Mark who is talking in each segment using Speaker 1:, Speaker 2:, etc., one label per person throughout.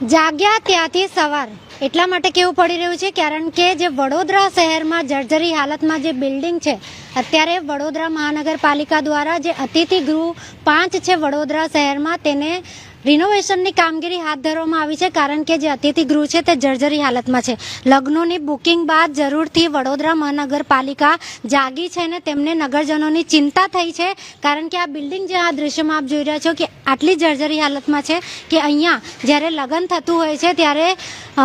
Speaker 1: જાગ્યા ત્યાંથી સવાર. એટલા માટે કેવું પડી રહ્યું છે? કારણ કે જે વડોદરા શહેરમાં જર્જરી હાલતમાં જે બિલ્ડિંગ છે, અત્યારે વડોદરા મહાનગરપાલિકા દ્વારા જે અતિથિ ગૃહ પાંચ છે વડોદરા શહેરમાં, તેને રિનોવેશનની કામગીરી હાથ ધરવામાં આવી છે કારણ કે જે અતિથિ ગૃહ છે તે જર્જરી હાલતમાં છે. લગ્નોની બુકિંગ બાદ જરૂરથી વડોદરા મહાનગરપાલિકા જાગી છે ને તેમને નગરજનોની ચિંતા થઈ છે કારણ કે આ બિલ્ડિંગ જે આ દ્રશ્યમાં આપ જોઈ રહ્યા છો કે આટલી જર્જરી હાલતમાં છે કે અહીંયા જ્યારે લગ્ન થતું હોય છે ત્યારે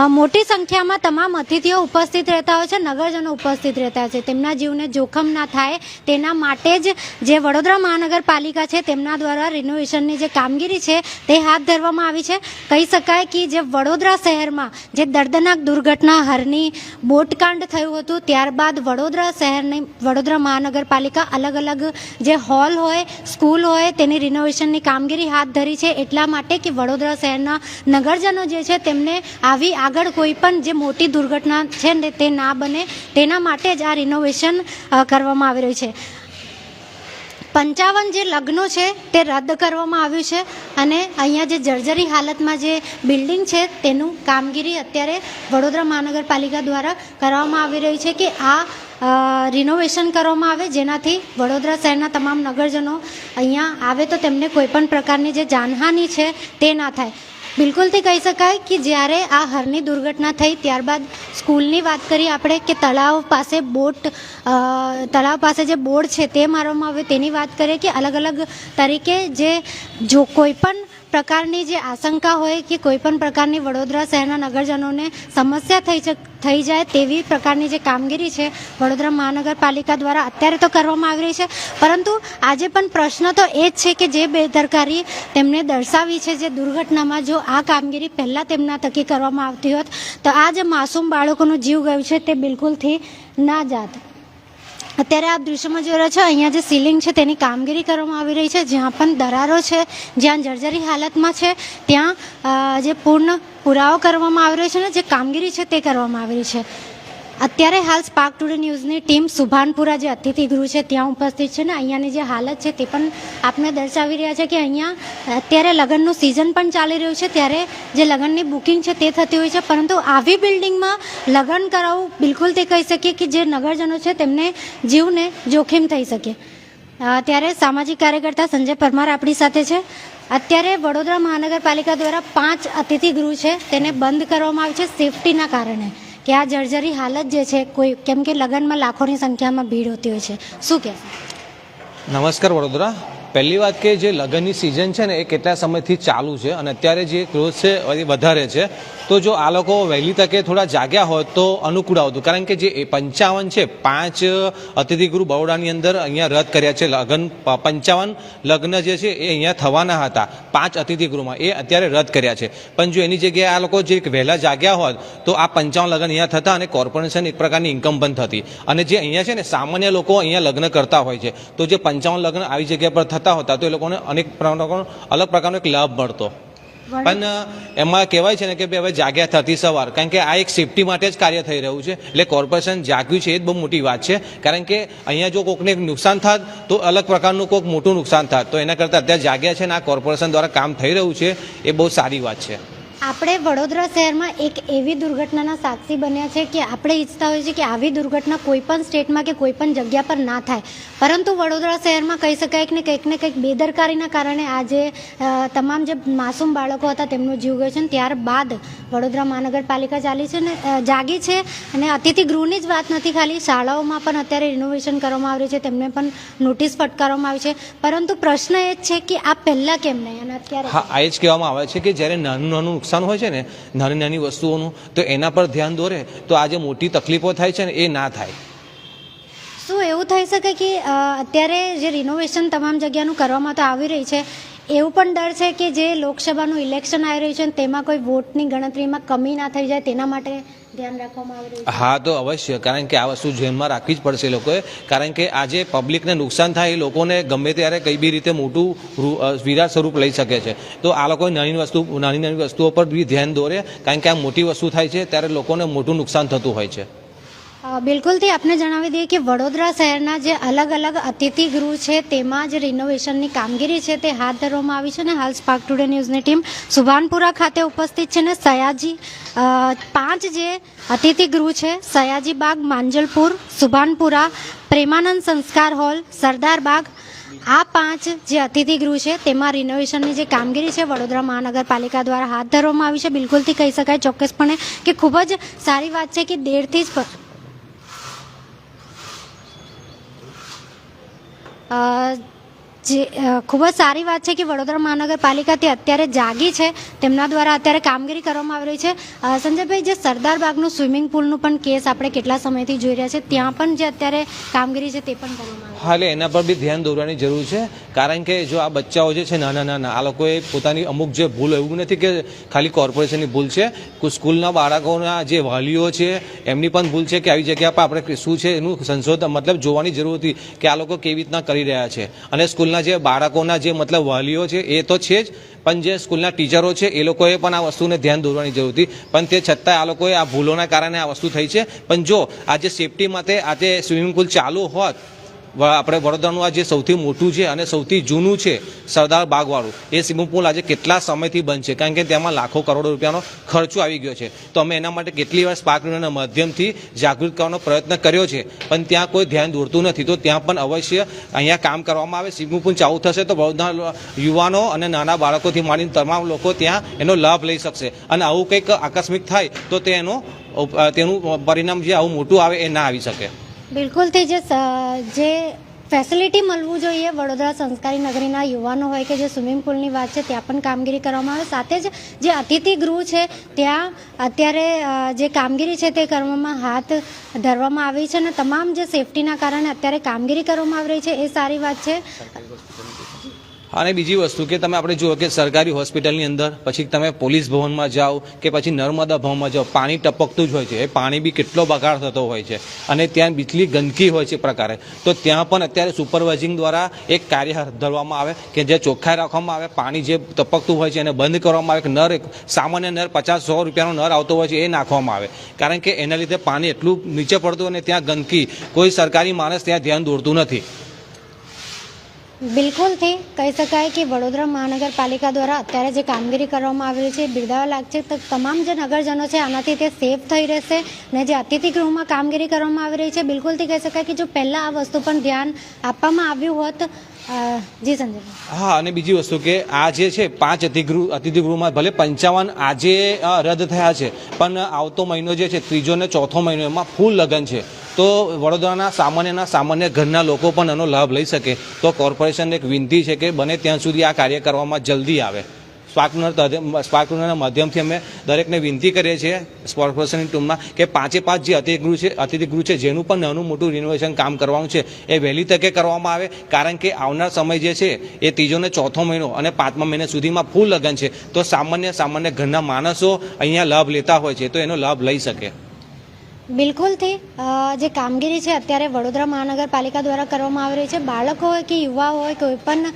Speaker 1: મોટી સંખ્યામાં તમામ અતિથિઓ ઉપસ્થિત રહેતા હોય છે, નગરજનો ઉપસ્થિત રહેતા છે. તેમના જીવને જોખમ ના થાય તેના માટે જ જે વડોદરા મહાનગરપાલિકા છે તેમના દ્વારા રિનોવેશનની જે કામગીરી છે તે હાથ ધરવામાં આવી છે. કહી શકાય કે જે વડોદરા શહેરમાં જે દર્દનાક દુર્ઘટના હરની બોટકાંડ થયું હતું, ત્યારબાદ વડોદરા શહેરની, વડોદરા મહાનગરપાલિકા અલગ અલગ જે હોલ હોય, સ્કૂલ હોય, તેની રિનોવેશનની કામગીરી હાથ ધરી છે. એટલા માટે કે વડોદરા શહેરના નગરજનો જે છે, તેમને આવી આગળ કોઈ પણ જે મોટી દુર્ઘટના છે તે ના બને, તેના માટે જ આ રિનોવેશન કરવામાં આવી રહ્યું છે. પંચાવન જે લગ્નો છે તે રદ કરવામાં આવ્યું છે અને અહીંયા જે જર્જરી હાલતમાં જે બિલ્ડિંગ છે તેનું કામગીરી અત્યારે વડોદરા મહાનગરપાલિકા દ્વારા કરવામાં આવી રહી છે કે આ રિનોવેશન કરવામાં આવે જેનાથી વડોદરા શહેરના તમામ નગરજનો અહીંયા આવે તો તેમને કોઈપણ પ્રકારની જે જાનહાનિ છે તે ના થાય. બિલકુલથી કહી શકાય કે જ્યારે આ હરની દુર્ઘટના થઈ ત્યારબાદ સ્કૂલની વાત કરીએ આપણે કે તળાવ પાસે બોટ તળાવ પાસે જે બોર્ડ છે તે મારવામાં આવે તેની વાત કરીએ કે અલગ અલગ તરીકે જે જો કોઈ પણ પ્રકારની જે આશંકા હોય કે કોઈ પણ પ્રકારની વડોદરા શહેરના નગરજનોને સમસ્યા થઈ થઈ જાય તેવી પ્રકારની જે કામગીરી છે વડોદરા મહાનગરપાલિકા દ્વારા અત્યારે તો કરવામાં આવી રહી છે. પરંતુ આજે પણ પ્રશ્ન તો એ જ છે કે જે બેદરકારી તેમને દર્શાવી છે, જે દુર્ઘટનામાં જો આ કામગીરી પહેલાં તેમના તકી કરવામાં આવતી હોત, તો આ જે માસૂમ બાળકોનું જીવ ગયું છે તે બિલકુલથી ના જાત અત્યારે આપ દૃશ્યમાં જોઈ રહ્યા છો, અહીંયા જે સીલિંગ છે તેની કામગીરી કરવામાં આવી રહી છે, જ્યાં પણ દરારો છે, જ્યાં જર્જરી હાલતમાં છે, ત્યાં જે પૂર્ણ પુરાવો કરવામાં આવી રહ્યો છે ને જે કામગીરી છે તે કરવામાં આવી રહી છે. અત્યારે હાલ સ્પાર્ક ટુડે ન્યૂઝની ટીમ સુભાનપુરા જે અતિથિ ગૃહ છે, ત્યાં ઉપસ્થિત છે ને અહીંયાની જે હાલત છે તે પણ આપને દર્શાવી રહ્યા છે કે અહીંયા અત્યારે લગ્નનું સિઝન પણ ચાલી રહ્યું છે. ત્યારે જે લગ્નની બુકિંગ છે તે થતી હોય છે. પરંતુ આવી બિલ્ડિંગમાં લગ્ન કરાવવું બિલકુલ તે કહી શકીએ કે જે નગરજનો છે તેમને જીવને જોખમ થઈ શકે. ત્યારે સામાજિક કાર્યકર્તા સંજય પરમાર આપણી સાથે છે. અત્યારે વડોદરા મહાનગરપાલિકા દ્વારા પાંચ અતિથિ ગૃહ છે. તેને બંધ કરવામાં આવ્યું છે સેફટીના કારણે. કે આ જર્જરી હાલત જે છે, કોઈ કેમ કે લગ્નમાં લાખોની સંખ્યામાં ભીડ હોતી હોય છે. શું કહેશો?
Speaker 2: નમસ્કાર વડોદરા. પહેલી વાત કે જે લગ્નની સિઝન છે ને એ કેટલા સમયથી ચાલુ છે અને અત્યારે જે ક્રોઝ છે એ વધારે છે. તો જો આ લોકો વહેલી તકે થોડા જાગ્યા હોત તો અનુકૂળ આવતું. કારણ કે જે પંચાવન છે, પાંચ અતિથિગૃહ બરોડાની અંદર અહીંયા રદ કર્યા છે. લગ્ન પંચાવન લગ્ન જે છે એ અહીંયા થવાના હતા. પાંચ અતિથિગૃહમાં. એ અત્યારે રદ કર્યા છે. પણ જો એની જગ્યાએ આ લોકો જે વહેલા જાગ્યા હોત તો આ પંચાવન લગ્ન અહીંયા થતા અને કોર્પોરેશન એક પ્રકારની ઇન્કમ પણ થતી. અને જે અહીંયા છે ને સામાન્ય લોકો અહીંયા લગ્ન કરતા હોય છે. તો જે પંચાવન લગ્ન આવી જગ્યા પર થતા હોતા તો એ લોકોને અનેક અલગ પ્રકારનો એક લાભ મળતો. પણ એમાં કહેવાય છે ને કે ભાઈ હવે જાગ્યા થતી સવાર કારણ કે આ એક સેફટી માટે જ કાર્ય થઈ રહ્યું છે. એટલે કોર્પોરેશન જાગ્યું છે એ જ બહુ મોટી વાત છે. કારણ કે અહીંયા જો કોઈકને નુકસાન થાત તો અલગ પ્રકારનું કોઈક મોટું નુકસાન થાત. તો એના કરતાં અત્યારે જાગ્યા છે ને આ કોર્પોરેશન દ્વારા કામ થઈ રહ્યું છે એ બહુ સારી વાત છે.
Speaker 1: આપણે વડોદરા શહેરમાં એક એવી દુર્ઘટનાના સાક્ષી બન્યા છે કે આપણે ઈચ્છતા હોઈએ છીએ કે આવી દુર્ઘટના કોઈ પણ સ્ટેટમાં કે કોઈ પણ જગ્યા પર ના થાય. પરંતુ વડોદરા શહેરમાં કહી શકાય કે કંઈક ને કંઈક બેદરકારીના કારણે આજે તમામ જે માસૂમ બાળકો હતા તેમનો જીવ ગયો છે ત્યારબાદ વડોદરા મહાનગરપાલિકા ચાલી છે ને જાગી છે અને અતિથિ ગૃહની જ વાત નથી ખાલી, શાળાઓમાં પણ અત્યારે રિનોવેશન કરવામાં આવી છે, તેમને પણ નોટિસ ફટકારવામાં આવી છે. પરંતુ પ્રશ્ન એ જ છે કે આ પહેલાં કેમ નહીં અને અત્યારે
Speaker 2: હા એ જ કહેવામાં આવે છે કે જ્યારે નાનું નાનું નુકસાન હોય છે ને, નાની નાની વસ્તુઓનું, તો એના પર ધ્યાન દોરે, તો આ જે મોટી તકલીફો થાય છે ને, એ ના થાય.
Speaker 1: શું એવું થઈ શકે કે અત્યારે જે રિનોવેશન તમામ જગ્યાનું કરવામાં તો આવી રહી છે, એવું પણ ડર છે કે જે લોકસભાનું ઇલેક્શન આવી રહ્યું છે તેમાં કોઈ વોટની ગણતરીમાં કમી ના થઈ જાય તેના માટે
Speaker 2: હા, તો અવશ્ય. કારણ કે આ વસ્તુ ધ્યાનમાં રાખવી જ પડશે લોકોએ. કારણ કે આજે પબ્લિકને નુકસાન થાય એ લોકોને ગમે ત્યારે કઈ બી રીતે મોટું વિરાટ સ્વરૂપ લઈ શકે છે. તો આ લોકોએ નાની વસ્તુ, નાની નાની વસ્તુઓ પર બી ધ્યાન દોરે. કારણ કે આ મોટી વસ્તુ થાય છે, ત્યારે લોકોને મોટું નુકસાન થતું હોય છે.
Speaker 1: બિલકુલથી આપને જણાવી દઈએ કે વડોદરા શહેરના જે અલગ અલગ અતિથિ ગૃહ છે, તેમાં જ રિનોવેશનની કામગીરી છે, તે હાથ ધરવામાં આવી છે અને હાલ સ્પાર્ક ટુડે ન્યૂઝની ટીમ સુભાનપુરા ખાતે ઉપસ્થિત છે ને સયાજી પાંચ જે અતિથિ ગૃહ છે, સયાજી બાગ, માંજલપુર, સુભાનપુરા, પ્રેમાનંદ સંસ્કાર હોલ, સરદાર બાગ, આ પાંચ જે અતિથિ ગૃહ છે, તેમાં રિનોવેશનની જે કામગીરી છે, વડોદરા મહાનગરપાલિકા દ્વારા હાથ ધરવામાં આવી છે. બિલકુલથી કહી શકાય ચોક્કસપણે કે ખૂબ જ સારી વાત છે કે દેરથી જ જે ખૂબ જ સારી વાત છે કે વડોદરા મહાનગરપાલિકા તે અત્યારે જાગી છે. તેમના દ્વારા અત્યારે કામગીરી કરવામાં આવી રહી છે. સંજયભાઈ, જે સરદાર બાગનું સ્વિમિંગ પુલનું પણ કેસ આપણે કેટલા સમયથી જોઈ રહ્યા છે, ત્યાં પણ જે અત્યારે કામગીરી છે તે પણ કરવામાં આવી
Speaker 2: હા એટલે એના પર બી ધ્યાન દોરવાની જરૂર છે. કારણ કે જો આ બચ્ચાઓ જે છે નાના નાના આ લોકોએ પોતાની અમુક જે ભૂલ, એવું નથી કે ખાલી કોર્પોરેશનની ભૂલ છે. સ્કૂલના બાળકોના જે વાલીઓ છે, એમની પણ ભૂલ છે કે આવી જગ્યા પર આપણે શું છે, એનું સંશોધન, મતલબ જોવાની જરૂર હતી કે આ લોકો કેવી રીતના કરી રહ્યા છે. અને સ્કૂલના જે બાળકોના જે મતલબ વાલીઓ છે, એ તો છે જ, પણ જે સ્કૂલના ટીચરો છે, એ લોકોએ પણ આ વસ્તુને ધ્યાન દોરવાની જરૂર હતી. પણ તે છતાંય આ લોકોએ આ ભૂલોના કારણે આ વસ્તુ થઈ છે. પણ જો આજે સેફટી માટે આજે સ્વિમિંગ પુલ ચાલુ હોત આપણે વડોદરાનું આ જે સૌથી મોટું છે અને સૌથી જૂનું છે સરદાર બાગવાળું, એ સ્વિમિંગ પુલ આજે કેટલા સમયથી બંધ છે? કારણ કે તેમાં લાખો કરોડો રૂપિયાનો ખર્ચો આવી ગયો છે. તો અમે એના માટે કેટલી વાર સ્પાર્ક યુનિયનના માધ્યમથી જાગૃત કરવાનો પ્રયત્ન કર્યો છે. પણ ત્યાં કોઈ ધ્યાન દોરતું નથી. તો ત્યાં પણ અવશ્ય અહીંયા કામ કરવામાં આવે. સ્વિમિંગ પુલ ચાલુ થશે તો વડોદરા યુવાનો અને નાના બાળકોથી માંડીને તમામ લોકો ત્યાં એનો લાભ લઈ શકશે. અને આવું કંઈક આકસ્મિક થાય તો તેનો તેનું પરિણામ જે આવું મોટું આવે એ ના આવી શકે.
Speaker 1: બિલકુલથી જે જે ફેસિલિટી મળવું જોઈએ વડોદરા સંસ્કારી નગરીના યુવાનો હોય કે જે સ્વિમિંગ પુલની વાત છે, ત્યાં પણ કામગીરી કરવામાં આવે. સાથે જ જે અતિથિ ગૃહ છે, ત્યાં અત્યારે જે કામગીરી છે તે કરવામાં હાથ ધરવામાં આવી છે અને તમામ જે સેફટીના કારણે અત્યારે કામગીરી કરવામાં આવી રહી છે, એ સારી વાત છે.
Speaker 2: અને બીજી વસ્તુ કે તમે આપણે જુઓ કે સરકારી હોસ્પિટલની અંદર પછી તમે પોલીસ ભવનમાં જાઓ કે પછી નર્મદા ભવનમાં જાઓ, પાણી ટપકતું જ હોય છે. એ પાણી બી કેટલો બગાડ થતો હોય છે. અને ત્યાં બીટલી ગંદકી હોય છે પ્રકારે. તો ત્યાં પણ અત્યારે સુપરવાઇઝિંગ દ્વારા એક કાર્ય હાથ ધરવામાં આવે કે જે ચોખ્ખાઈ રાખવામાં આવે, પાણી જે ટપકતું હોય છે એને બંધ કરવામાં આવે, કે નર એક સામાન્ય નર પચાસ સો રૂપિયાનો નર આવતો હોય છે એ નાખવામાં આવે. કારણ કે એના લીધે પાણી એટલું નીચે પડતું અને ત્યાં ગંદકી કોઈ સરકારી માણસ ત્યાં ધ્યાન દોરતું નથી.
Speaker 1: બિલકુલથી કહી શકાય કે વડોદરા મહાનગરપાલિકા દ્વારા અત્યારે જે કામગીરી કરવામાં આવી રહી છે, બિરદાવા લાગશે તો તમામ જે નગરજનો છે, આનાથી તે સેફ થઈ રહેશે અને જે અતિથિ ગૃહમાં કામગીરી કરવામાં આવી રહી છે બિલકુલથી કહી શકાય કે જો પહેલાં આ વસ્તુ પર ધ્યાન આપવામાં આવ્યું હોત જી સંજય
Speaker 2: હા, અને બીજી વસ્તુ કે આ જે છે, પાંચ અતિગૃહ અતિથિગૃહમાં ભલે પંચાવન આજે રદ થયા છે, પણ આવતો મહિનો જે છે, ત્રીજો ને ચોથો મહિનો એમાં ફૂલ લગન છે. તો વડોદરાના સામાન્યના સામાન્ય ઘરના લોકો પણ એનો લાભ લઈ શકે. તો કોર્પોરેશનને એક વિનંતી છે કે બને ત્યાં સુધી આ કાર્ય કરવામાં જલ્દી આવે. સ્પાર્કનર સ્પાર્કનરના માધ્યમથી અમે દરેકને વિનંતી કરીએ છીએ કોર્પોરેશનની ટીમમાં કે પાંચે પાંચ જે અતિથિગૃહ છે અતિથિગૃહ છે, જેનું પણ નાનું મોટું રિનોવેશન કામ કરવાનું છે, એ વહેલી તકે કરવામાં આવે. કારણ કે આવનાર સમય જે છે, એ ત્રીજો ને ચોથો મહિનો અને પાંચમા મહિના સુધીમાં ફૂલ લગન છે. તો સામાન્ય સામાન્ય ઘરના માણસો અહીંયા લાભ લેતા હોય છે, તો એનો લાભ લઈ શકે.
Speaker 1: બિલકુલથી. જે કામગીરી છે અત્યારે વડોદરા મહાનગરપાલિકા દ્વારા કરવામાં આવી રહી છે. બાળકો હોય કે યુવા હોય, કોઈ પણ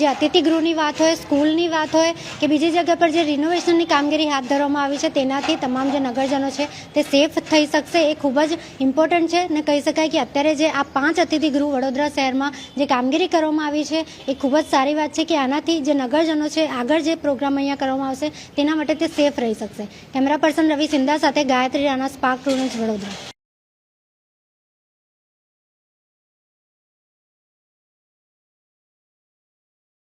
Speaker 1: જે અતિથિ ગૃહની વાત હોય, સ્કૂલની વાત હોય કે બીજી જગ્યા પર જે રિનોવેશનની કામગીરી હાથ ધરવામાં આવી છે, તેનાથી તમામ જે નગરજનો છે તે સેફ થઈ શકશે. એ ખૂબ જ ઇમ્પોર્ટન્ટ છે ને કહી શકાય કે અત્યારે જે આ પાંચ અતિથિ ગૃહ વડોદરા શહેરમાં જે કામગીરી કરવામાં આવી છે, એ ખૂબ જ સારી વાત છે કે આનાથી જે નગરજનો છે, આગળ જે પ્રોગ્રામ અહીંયા કરવામાં આવશે, તેના માટે તે સેફ રહી શકશે. કેમેરા પર્સન રવિ સિંધા સાથે ગાયત્રી રાણા, સ્પાર્ક ટુડન્સ વડોદરા.